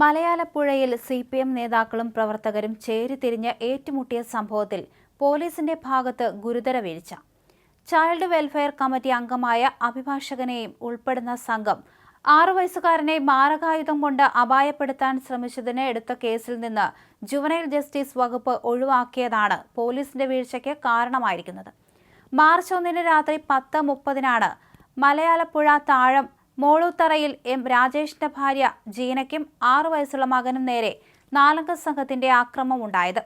മലയാലപ്പുഴയിൽ C P M നേതാക്കളും പ്രവർത്തകരും ചേരിതിരിഞ്ഞ് ഏറ്റുമുട്ടിയ സംഭവത്തിൽ പോലീസിന്റെ ഭാഗത്ത് ഗുരുതര വീഴ്ച. ചൈൽഡ് വെൽഫെയർ കമ്മിറ്റി അംഗമായ അഭിഭാഷകനെയും ഉൾപ്പെടുന്ന സംഘം ആറു വയസ്സുകാരനെ മാരകായുധം കൊണ്ട് അപായപ്പെടുത്താൻ ശ്രമിച്ചതിന് എടുത്ത കേസിൽ നിന്ന് ജുവനൈൽ ജസ്റ്റിസ് വകുപ്പ് ഒഴിവാക്കിയതാണ് പോലീസിന്റെ വീഴ്ചയ്ക്ക് കാരണമായിരിക്കുന്നത്. മാർച്ച് ഒന്നിന് രാത്രി പത്ത് മുപ്പതിനാണ് മലയാലപ്പുഴ താഴം മോളൂത്തറയിൽ എം രാജേഷിന്റെ ഭാര്യ ജീനയ്ക്കും ആറു വയസ്സുള്ള മകനും നേരെ നാലംഗ സംഘത്തിന്റെ ആക്രമം ഉണ്ടായത്.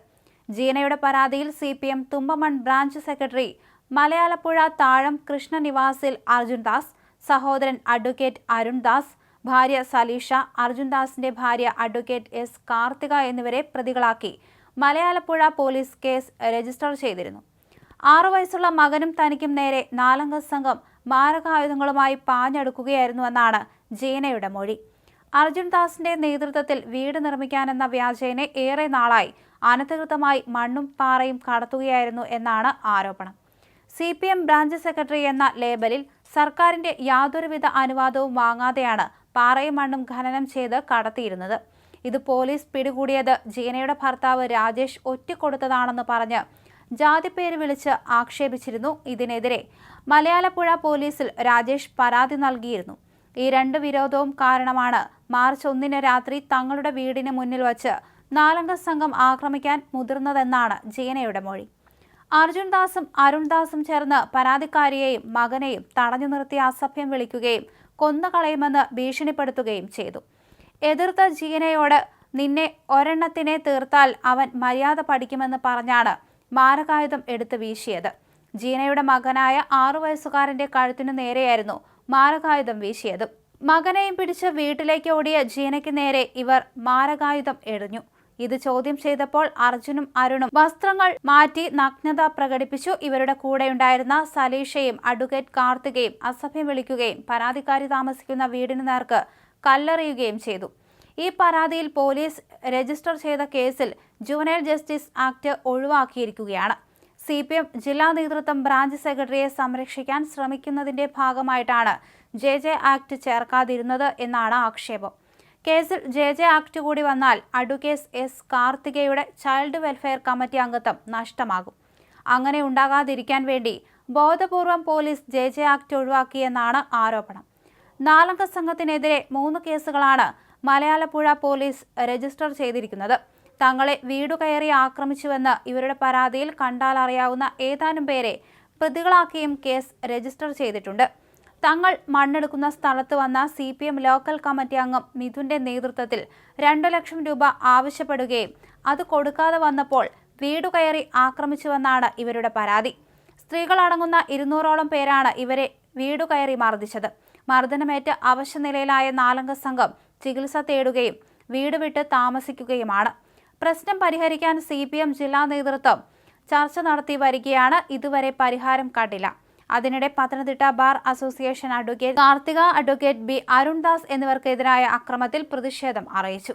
ജീനയുടെ പരാതിയിൽ C P M Thumpamon branch secretary Malayalappuzha താഴം കൃഷ്ണനിവാസിൽ അർജുൻദാസ് സഹോദരൻ അഡ്വക്കേറ്റ് അരുൺദാസ് ഭാര്യ സലീഷ അർജുൻദാസിന്റെ ഭാര്യ അഡ്വക്കേറ്റ് എസ് കാർത്തിക എന്നിവരെ പ്രതികളാക്കി മലയാളപ്പുഴ പോലീസ് കേസ് രജിസ്റ്റർ ചെയ്തിരുന്നു. ആറു വയസ്സുള്ള മകനും തനിക്കും നേരെ നാലംഗ സംഘം മാരകായുധങ്ങളുമായി പാഞ്ഞെടുക്കുകയായിരുന്നുവെന്നാണ് ജീനയുടെ മൊഴി. അർജുൻ ദാസിന്റെ നേതൃത്വത്തിൽ വീട് നിർമ്മിക്കാനെന്ന വ്യാജേനെ ഏറെ നാളായി അനധികൃതമായി മണ്ണും പാറയും കടത്തുകയായിരുന്നു എന്നാണ് ആരോപണം. C P M branch secretary എന്ന ലേബലിൽ സർക്കാരിന്റെ യാതൊരുവിധ അനുവാദവും വാങ്ങാതെയാണ് പാറയും മണ്ണും ഖനനം ചെയ്ത് കടത്തിയിരുന്നത്. ഇത് പോലീസ് പിടികൂടിയത് ജീനയുടെ ഭർത്താവ് രാജേഷ് ഒറ്റിക്കൊടുത്തതാണെന്ന് പറഞ്ഞ് ജാതിപ്പേര് വിളിച്ച് ആക്ഷേപിച്ചിരുന്നു. ഇതിനെതിരെ മലയാലപ്പുഴ പോലീസിൽ രാജേഷ് പരാതി നൽകിയിരുന്നു. ഈ രണ്ട് വിരോധവും കാരണമാണ് മാർച്ച് ഒന്നിന് രാത്രി തങ്ങളുടെ വീടിന് മുന്നിൽ വച്ച് നാലംഗ സംഘം ആക്രമിക്കാൻ മുതിർന്നതെന്നാണ് ജീനയുടെ മൊഴി. അർജുൻദാസും അരുൺദാസും ചേർന്ന് പരാതിക്കാരിയെയും മകനെയും തടഞ്ഞു നിർത്തി അസഭ്യം വിളിക്കുകയും കൊന്നുകളയുമെന്ന് ഭീഷണിപ്പെടുത്തുകയും ചെയ്തു. എതിർത്ത ജീനയോട് നിന്നെ ഒരെണ്ണത്തിനെ തീർത്താൽ അവൻ മര്യാദ പഠിക്കുമെന്ന് പറഞ്ഞാണ് മാരകായുധം എടുത്ത് വീശിയത്. ജീനയുടെ മകനായ ആറു വയസ്സുകാരന്റെ കഴുത്തിനു നേരെയായിരുന്നു മാരകായുധം വീശിയത്. മകനെയും പിടിച്ച് വീട്ടിലേക്ക് ഓടിയ ജീനയ്ക്ക് നേരെ ഇവർ മാരകായുധം എറിഞ്ഞു. ഇത് ചോദ്യം ചെയ്തപ്പോൾ അർജുനും അരുണും വസ്ത്രങ്ങൾ മാറ്റി നഗ്നത പ്രകടിപ്പിച്ചു. ഇവരുടെ കൂടെയുണ്ടായിരുന്ന സലീഷയും അഡ്വക്കേറ്റ് കാർത്തികയും അസഭ്യം വിളിക്കുകയും പരാതിക്കാരി താമസിക്കുന്ന വീടിന് നേർക്ക് കല്ലെറിയുകയും ചെയ്തു. ഈ പരാതിയിൽ പോലീസ് രജിസ്റ്റർ ചെയ്ത കേസിൽ ജുവനൈൽ ജസ്റ്റിസ് ആക്ട് ഒഴിവാക്കിയിരിക്കുകയാണ്. സി പി എം ജില്ലാ നേതൃത്വം ബ്രാഞ്ച് സെക്രട്ടറിയെ സംരക്ഷിക്കാൻ ശ്രമിക്കുന്നതിന്റെ ഭാഗമായിട്ടാണ് ജെ ജെ ആക്ട് ചേർക്കാതിരുന്നത് എന്നാണ് ആക്ഷേപം. കേസിൽ ജെ ജെ ആക്ട് കൂടി വന്നാൽ അഡ്വക്കേറ്റ് എസ് കാർത്തികയുടെ ചൈൽഡ് വെൽഫെയർ കമ്മിറ്റി അംഗത്വം നഷ്ടമാകും. അങ്ങനെ ഉണ്ടാകാതിരിക്കാൻ വേണ്ടി ബോധപൂർവം പോലീസ് ജെ ജെ ആക്ട് ഒഴിവാക്കിയെന്നാണ് ആരോപണം. നാലംഗ സംഘത്തിനെതിരെ മൂന്ന് കേസുകളാണ് മലയാലപ്പുഴ പോലീസ് രജിസ്റ്റർ ചെയ്തിരിക്കുന്നത്. തങ്ങളെ വീടു കയറി ആക്രമിച്ചുവെന്ന് ഇവരുടെ പരാതിയിൽ കണ്ടാൽ അറിയാവുന്ന ഏതാനും പേരെ പ്രതികളാക്കിയും കേസ് രജിസ്റ്റർ ചെയ്തിട്ടുണ്ട്. തങ്ങൾ മണ്ണെടുക്കുന്ന സ്ഥലത്ത് വന്ന C P M local committee അംഗം മിഥുന്റെ നേതൃത്വത്തിൽ രണ്ടു ലക്ഷം രൂപ ആവശ്യപ്പെടുകയും അത് കൊടുക്കാതെ വന്നപ്പോൾ വീടു കയറി ആക്രമിച്ചുവെന്നാണ് ഇവരുടെ പരാതി. സ്ത്രീകളടങ്ങുന്ന ഇരുന്നൂറോളം പേരാണ് ഇവരെ വീടു കയറി മർദ്ദിച്ചത്. മർദ്ദനമേറ്റ് അവശനിലയിലായ നാലംഗ സംഘം ചികിത്സ തേടുകയും വീട് വിട്ട് താമസിക്കുകയുമാണ്. പ്രശ്നം പരിഹരിക്കാൻ സി പി എം ജില്ലാ നേതൃത്വം ചർച്ച നടത്തി വരികയാണ്. ഇതുവരെ പരിഹാരം കണ്ടില്ല. അതിനിടെ Pathanamthitta bar association advocate Karthika advocate B Arundas എന്നിവർക്കെതിരായ അക്രമത്തിൽ പ്രതിഷേധം അറിയിച്ചു.